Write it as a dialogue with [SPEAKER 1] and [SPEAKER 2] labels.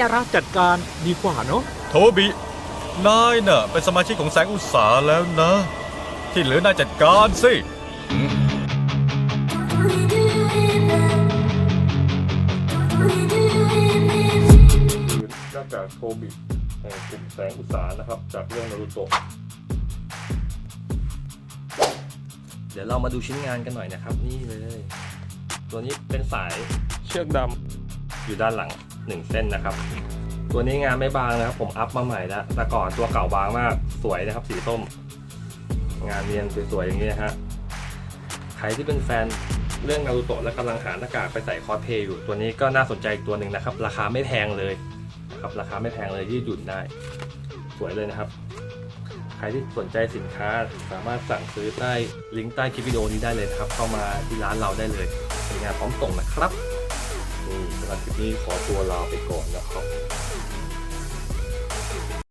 [SPEAKER 1] ดาราจัดการดีกว่าเนาะ
[SPEAKER 2] โทบิ นายน่ะเป็นสมาชิกของแสงอุตสาห์แล้วนะ ที่เหลือนายจัดการสิ
[SPEAKER 3] หน้ากากโคบิแห่งกลุ่มแสงอุตสาหนะครับ จากเรื่องนารูโตะ
[SPEAKER 4] เดี๋ยวเรามาดูชิ้นงานกันหน่อยนะครับ นี่เลย ตัวนี้เป็นสาย
[SPEAKER 3] เชือกด
[SPEAKER 4] อยู่ด้านหลัง หนึ่งเส้นนะครับ ตัวนี้งานไม่บางนะครับ ผมอัพมาใหม่แล้วแต่ก่อนตัวเก่าบางมากสวยนะครับ สีส้ม งานเนียนสวยๆอย่างนี้นะฮะใครที่เป็นแฟนเรื่องนารูโตะและกำลังหาหน้ากากไปใส่คอสเพย์อยู่ ตัวนี้ก็น่าสนใจอีกตัวหนึ่งนะครับ ราคาไม่แพงเลยนะครับราคาไม่แพงเลยยืดหยุ่นได้ สวยเลยนะครับ ใครที่สนใจสินค้าสามารถสั่งซื้อใต้ลิงก์ใต้คลิปวิดีโอนี้ได้เลยครับ เข้ามาที่ร้านเราได้เลยมีงานพร้อมส่งนะครับ สำหรับคลิปนี้ขอตัวลาไปก่อนนะครับ